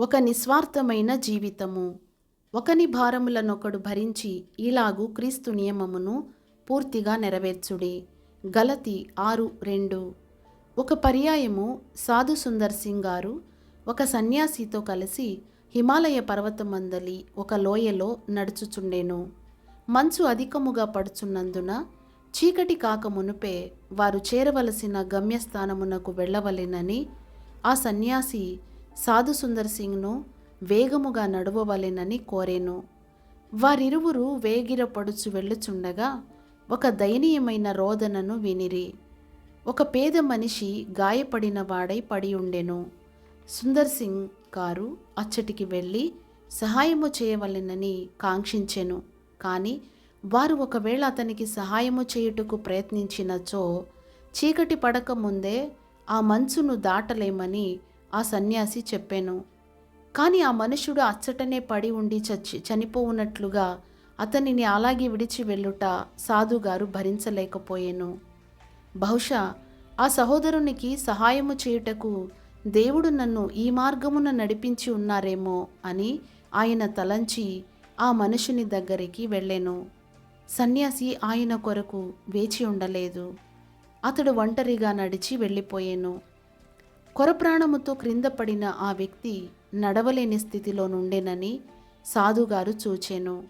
ఒక నిస్వార్థమైన జీవితము. ఒకని భారములనొకడు భరించి ఇలాగు క్రీస్తు నియమమును పూర్తిగా నెరవేర్చుడి. గలతి ఆరు రెండు. ఒక పర్యాయము సాధు సుందర్ సింగ్ గారు ఒక సన్యాసితో కలిసి హిమాలయ పర్వతమందలి ఒక లోయలో నడుచుచుండెను. మంచు అధికముగా పడుచున్నందున చీకటి కాక మునుపే వారు చేరవలసిన గమ్యస్థానమునకు వెళ్ళవలెనని ఆ సన్యాసి సాధు సుందర్ సింగ్ను వేగముగా నడవవలెనని కోరేను. వారిరువురు వేగిరపడుచు వెళ్ళుచుండగా ఒక దయనీయమైన రోదనను వినిరి. ఒక పేద మనిషి గాయపడిన వాడై పడి ఉండెను సుందర్ సింగ్ గారు అచ్చటికి వెళ్ళి సహాయము చేయవలెనని కాంక్షించెను. కానీ వారు ఒకవేళ అతనికి సహాయము చేయుటకు ప్రయత్నించినచో చీకటి పడక ముందే ఆ మంచును దాటలేమని ఆ సన్యాసి చెప్పాను. కానీ ఆ మనుషుడు అచ్చటనే పడి ఉండి చచ్చి చనిపోవునట్లుగా అతనిని అలాగే విడిచి వెళ్ళుట సాధుగారు భరించలేకపోయాను. బహుశా ఆ సహోదరునికి సహాయము చేయుటకు దేవుడు నన్ను ఈ మార్గమున నడిపించి ఉన్నారేమో అని ఆయన తలంచి ఆ మనుషుని దగ్గరికి వెళ్ళాను. సన్యాసి ఆయన కొరకు వేచి ఉండలేదు. అతడు ఒంటరిగా నడిచి వెళ్ళిపోయాను. కొరప్రాణముతో క్రింద పడిన ఆ వ్యక్తి నడవలేని స్థితిలో నుండేనని సాధుగారు చూచెను.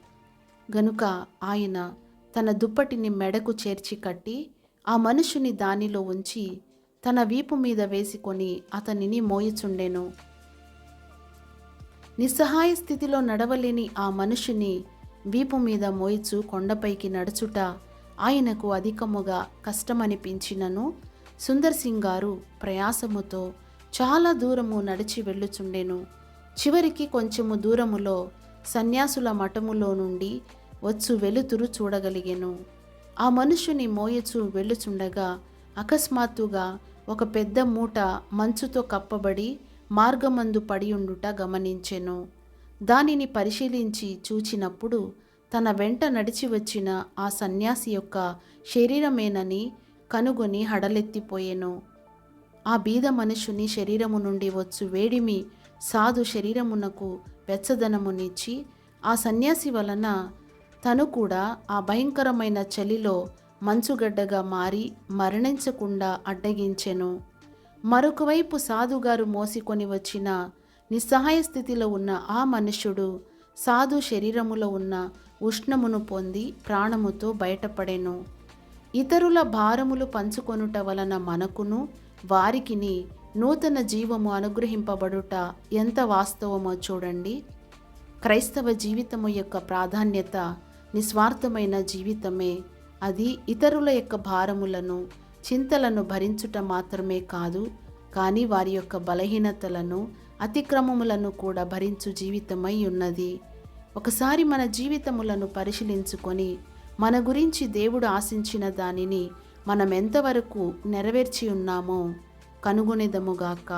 గనుక ఆయన తన దుప్పటిని మెడకు చేర్చి కట్టి ఆ మనుషుని దానిలో ఉంచి తన వీపు మీద వేసుకొని అతనిని మోయుచుండెను. నిస్సహాయ స్థితిలో నడవలేని ఆ మనుషుని వీపు మీద మోయిచు కొండపైకి నడుచుట ఆయనకు అధికముగా కష్టమనిపించినను సుందర్ సింగ్ గారు ప్రయాసముతో చాలా దూరము నడిచి వెళ్ళుచుండెను. చివరికి కొంచెము దూరములో సన్యాసుల మఠములో నుండి వచ్చు వెలుతురు చూడగలిగాను. ఆ మనుషుని మోయచు వెళ్ళుచుండగా అకస్మాత్తుగా ఒక పెద్ద మూట మంచుతో కప్పబడి మార్గమందు పడియుండుట గమనించెను. దానిని పరిశీలించి చూచినప్పుడు తన వెంట నడిచి వచ్చిన ఆ సన్యాసి యొక్క శరీరమేనని కనుగొని హడలెత్తిపోయెను. ఆ బీద మనుషుని శరీరము నుండి వచ్చు వేడిమి సాధు శరీరమునకు వెచ్చదనమునిచ్చి ఆ సన్యాసి వలన తను కూడా ఆ భయంకరమైన చలిలో మంచుగడ్డగా మారి మరణించకుండా అడ్డగించెను. మరొకవైపు సాధుగారు మోసికొని వచ్చిన నిస్సహాయ స్థితిలో ఉన్న ఆ మనుష్యుడు సాధు శరీరములో ఉన్న ఉష్ణమును పొంది ప్రాణముతో బయటపడెను. ఇతరుల భారములు పంచుకొనుట వలన మనకును వారికిని నూతన జీవము అనుగ్రహింపబడుట ఎంత వాస్తవమో చూడండి. క్రైస్తవ జీవితము యొక్క ప్రాధాన్యత నిస్వార్థమైన జీవితమే. అది ఇతరుల యొక్క భారములను చింతలను భరించుట మాత్రమే కాదు కానీ వారి యొక్క బలహీనతలను అతిక్రమములను కూడా భరించు జీవితమై ఉన్నది. ఒకసారి మన జీవితములను పరిశీలించుకొని మన గురించి దేవుడు ఆశించిన దానిని మనం ఎంతవరకు నెరవేర్చి ఉన్నామో కనుగొనేదముగాక